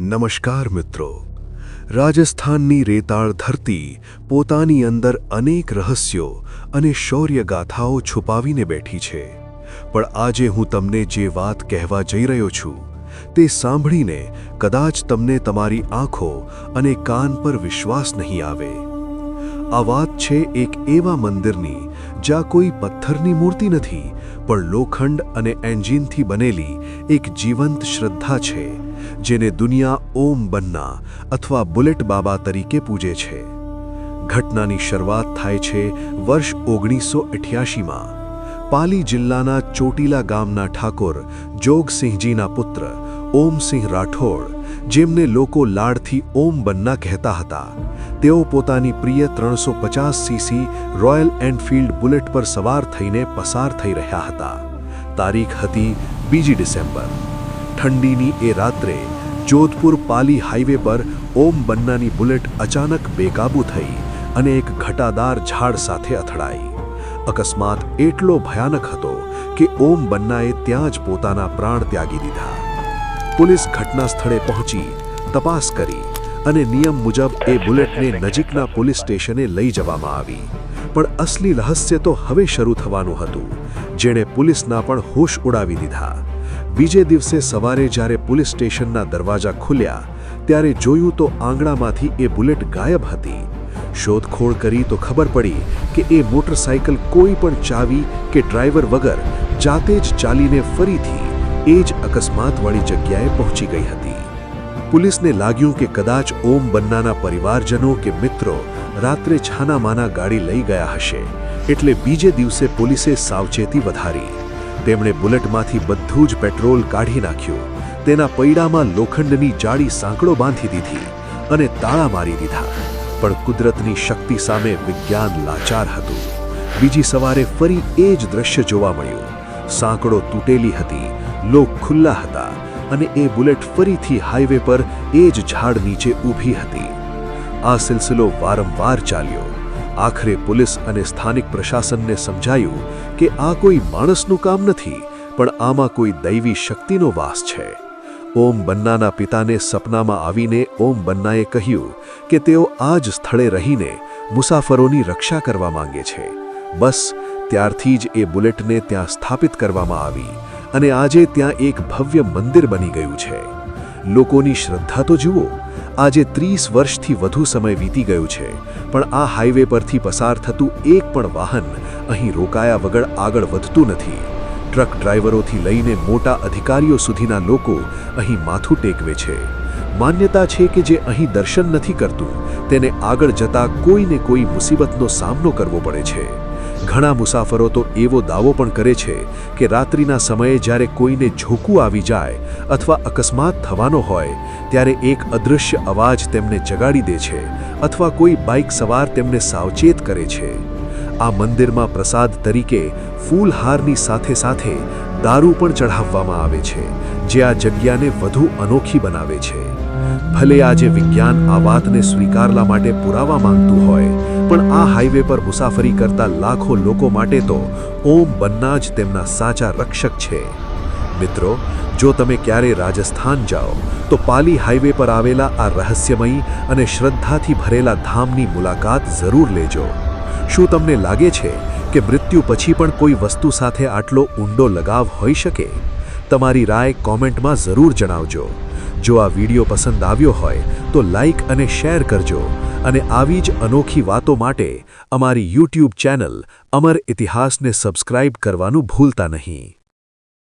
નમસ્કાર મિત્રો. રાજસ્થાનની રેતાળ ધરતી પોતાની અંદર અનેક રહસ્યો અને શૌર્ય ગાથાઓ છુપાવીને બેઠી છે. પણ આજે હું તમને જે વાત કહેવા જઈ રહ્યો છું, તે સાંભળીને કદાચ તમને તમારી આંખો અને કાન પર વિશ્વાસ નહીં આવે. આ વાત છે એક એવા મંદિરની, જ્યાં કોઈ પથ્થરની મૂર્તિ નથી, પણ લોખંડ અને એન્જિનથી બનેલી એક જીવંત શ્રદ્ધા છે. જેને દુનિયા ઓમ બન્ના અથવા બુલેટ બાબા તરીકે પૂજે છે. ઘટનાની શરૂઆત થાય છે વર્ષ ઓગણીસો અઠ્યાસીમાં પાલી જિલ્લાના ચોટીલા ગામના ઠાકોર જોગસિંહજીના પુત્ર ઓમસિંહ રાઠોડ, જેમને લોકો લાડથી ઓમ બન્ના કહેતા હતા. તેઓ પોતાની પ્રિય ત્રણસો પચાસ સીસી રોયલ એન્ફિલ્ડ બુલેટ પર સવાર થઈને પસાર થઈ રહ્યા હતા. તારીખ હતી બીજી ડિસેમ્બર. ઠંડીની એ રાત્રે જોધપુર પાલી હાઈવે પર ઓમ બન્નાની બુલેટ અચાનક બેકાબૂ થઈ અને એક ઘટાદાર ઝાડ સાથે અથડાઈ. અકસ્માત એટલો ભયાનક હતો કે ઓમ બન્નાએ ત્યાં જ પોતાના પ્રાણ ત્યાગી દીધા. પોલીસ ઘટના સ્થળે પહોંચી, તપાસ કરી અને નિયમ મુજબ એ બુલેટને નજીકના પોલીસ સ્ટેશને લઈ જવામાં આવી. પણ અસલી રહસ્ય તો હવે શરૂ થવાનું હતું. જેણે પોલીસના પણ હોશ ઉડાવી દીધા. બીજે દિવસે સવારે જ્યારે પોલીસ સ્ટેશનના દરવાજા ખુલ્યા, ત્યારે જોયું તો આંગણામાંથી એ બુલેટ ગાયબ હતી. શોધખોળ કરી તો ખબર પડી કે એ મોટરસાયકલ કોઈ પણ ચાવી કે ડ્રાઈવર વગર જાતે જ ચાલીને ફરીથી એ જ અકસ્માતવાળી જગ્યાએ પહોંચી ગઈ હતી. પોલીસને લાગ્યું કે કદાચ ઓમ બન્નાના પરિવારજનો કે મિત્રો રાત્રે છાનામાના ગાડી લઈ ગયા હશે, એટલે બીજે દિવસે પોલીસે સાવચેતી વધારી. તેમણે બુલેટમાંથી બધું જ પેટ્રોલ કાઢી નાખ્યું. તેના પૈડામાં લોખંડની જાડી સાંકળો બાંધી દીધી અને તાળા મારી દીધા. પણ કુદરતની શક્તિ સામે વિજ્ઞાન લાચાર હતું. બીજી સવારે ફરી એ જ દ્રશ્ય જોવા મળ્યું. સાંકળો તૂટેલી હતી, લોક ખુલ્લા હતા અને એ બુલેટ ફરીથી હાઈવે પર એ જ ઝાડ નીચે ઊભી હતી. આ સિલસિલો વારંવાર ચાલ્યો. આખરે પોલીસ અને સ્થાનિક પ્રશાસનને સમજાયું કે આ કોઈ માણસનું કામ નથી, પણ આમાં કોઈ દૈવી શક્તિનો વાસ છે. ઓમ બન્નાના પિતાને સપનામાં આવીને ઓમ બન્નાએ કહ્યું કે તેઓ આ જ સ્થળે રહીને મુસાફરોની રક્ષા કરવા માંગે છે. બસ, ત્યારથી જ એ બુલેટને ત્યાં સ્થાપિત કરવામાં આવી અને આજે ત્યાં એક ભવ્ય મંદિર બની ગયું છે. લોકોની શ્રદ્ધા તો જુઓ, આજે ત્રીસ વર્ષથી વધુ સમય વીતી ગયો છે, પણ આ હાઈવે પરથી પસાર થતું એક પણ વાહન અહીં રોકાયા વગર આગળ વધતું નથી. ટ્રક ડ્રાઈવરોથી લઈને મોટા અધિકારીઓ સુધીના લોકો અહીં માથું ટેકવે છે. માન્યતા છે કે જે અહીં દર્શન નથી કરતું, તેને આગળ જતા કોઈને કોઈ મુસીબતનો સામનો કરવો પડે છે. ઘણા મુસાફરો તો એવો દાવો પણ કરે છે કે રાત્રિના સમયે જ્યારે કોઈને ઝોકું આવી જાય અથવા અકસ્માત થવાનો હોય, ત્યારે એક અદૃશ્ય અવાજ તેમને જગાડી દે છે અથવા કોઈ બાઇક સવાર તેમને સાવચેત કરે છે. આ મંદિરમાં પ્રસાદ તરીકે ફૂલહારની સાથે સાથે દારૂ પણ ચઢાવવામાં આવે છે. જે આ જગ્યાને વધુ અનોખી બનાવે છે. ભલે આજે વિજ્ઞાન આ વાતને સ્વીકારવા માટે પુરાવા માંગતું હોય, પણ આ હાઈવે પર મુસાફરી કરતા લાખો લોકો માટે તો ઓમ બન્ના જ તેમના સાચા રક્ષક છે. મિત્રો, જો તમે ક્યારે રાજસ્થાન જાઓ, તો પાલી હાઈવે પર આવેલા આ રહસ્યમયી અને શ્રદ્ધાથી ભરેલા ધામની મુલાકાત જરૂર લેજો. શું તમને લાગે છે કે મૃત્યુ પછી પણ કોઈ વસ્તુ સાથે આટલો ઊંડો લગાવ હોઈ શકે? તમારી રાય કોમેન્ટમાં જરૂર જણાવજો. જો આ વીડિયો પસંદ આવ્યો હોય, તો લાઇક અને શેર કરજો અને આવી જ અનોખી વાતો માટે અમારી યુટ્યુબ ચેનલ અમર ઇતિહાસને સબસ્ક્રાઇબ કરવાનું ભૂલતા નહીં.